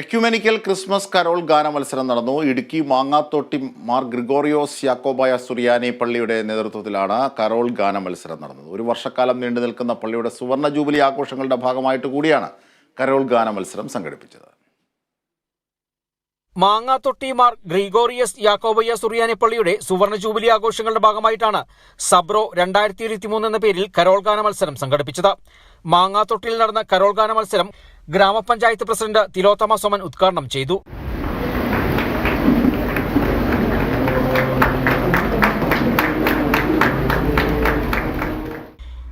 Ecumenical Christmas Carol ഗാന മത്സരം നടന്നു. ഇടുക്കി മാങ്ങാത്തോട്ടി മാർ ഗ്രിഗോറിയോസ് യാക്കോബായ സുറിയാനി പള്ളിയുടെ നേതൃത്വത്തിലാണ് കരോൾ ഗാന മത്സരം നടന്നത്. ഒരു വർഷക്കാലം നീണ്ടു നിൽക്കുന്ന പള്ളിയുടെ സുവർണ ജൂബിലി ആഘോഷങ്ങളുടെ ഭാഗമായിട്ട് കൂടിയാണ് കരോൾ ഗാന മത്സരം സംഘടിപ്പിച്ചത്. മാങ്ങാത്തൊട്ടിമാർ ഗ്രിഗോറിയസ് യാക്കോബയ്യ സുറിയാനി പള്ളിയുടെ സുവർണ ജൂബിലി ആഘോഷങ്ങളുടെ ഭാഗമായിട്ടാണ് സബ്രോ രണ്ടായിരത്തി ഇരുപത്തിമൂന്ന് എന്ന പേരിൽ കരോൾ ഗാന മത്സരം സംഘടിപ്പിച്ചത്. മാങ്ങാത്തൊട്ടിയിൽ നടന്ന കരോൾ ഗാന മത്സരം ഗ്രാമപഞ്ചായത്ത് പ്രസിഡന്റ് തിലോത്തമ സോമൻ ഉദ്ഘാടനം ചെയ്തു.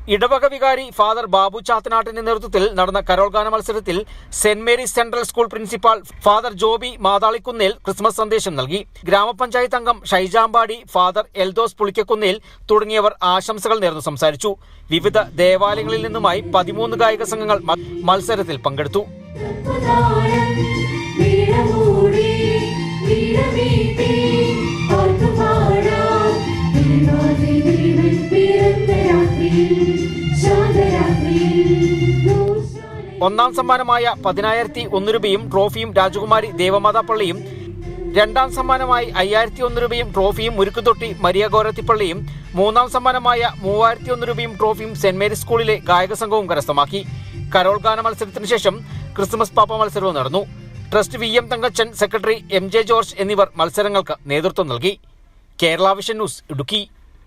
ഇടവക വികാരി ഫാദർ ബാബു ചാത്തനാട്ടിന്റെ നേതൃത്വത്തിൽ നടന്ന കരോൾ ഗാന മത്സരത്തിൽ saint Mary's central school principal father Joby Mathalikunnil Christmas സന്ദേശം നൽകി. ഗ്രാമപഞ്ചായത്ത് അംഗം ഷൈജാമ്പാടി ഫാദർ എൽദോസ് പുളിക്കക്കുന്നിൽ തുടങ്ങിയവർ ആശംസകൾ നേർന്നു സംസാരിച്ചു. വിവിധ ദേവാലയങ്ങളിൽ നിന്നുമായി പതിമൂന്ന് ഗായക സംഘങ്ങൾ മത്സരത്തിൽ പങ്കെടുത്തു. ഒന്നാം സമ്മാനമായ പതിനായിരത്തി ഒന്ന് രൂപയും ട്രോഫിയും രാജകുമാരി ദേവമാതാപ്പള്ളിയും രണ്ടാം സമ്മാനമായി അയ്യായിരത്തി ഒന്ന് രൂപയും ട്രോഫിയും മുരുക്കുതൊട്ടി മരിയ ഗോരത്തിപ്പള്ളിയും. മൂന്നാം സമ്മാനമായ മൂവായിരത്തി ഒന്ന് രൂപയും ട്രോഫിയും സെന്റ് മേരീസ് സ്കൂളിലെ ഗായക സംഘവും കരസ്ഥമാക്കി. കരോൾ ഗാന മത്സരത്തിന് ശേഷം ക്രിസ്മസ് പാപ്പ മത്സരവും നടന്നു. Trust V M Thankachan secretary M J George എന്നിവർ മത്സരങ്ങൾക്ക് നേതൃത്വം നൽകി. Kerala vision news Idukki.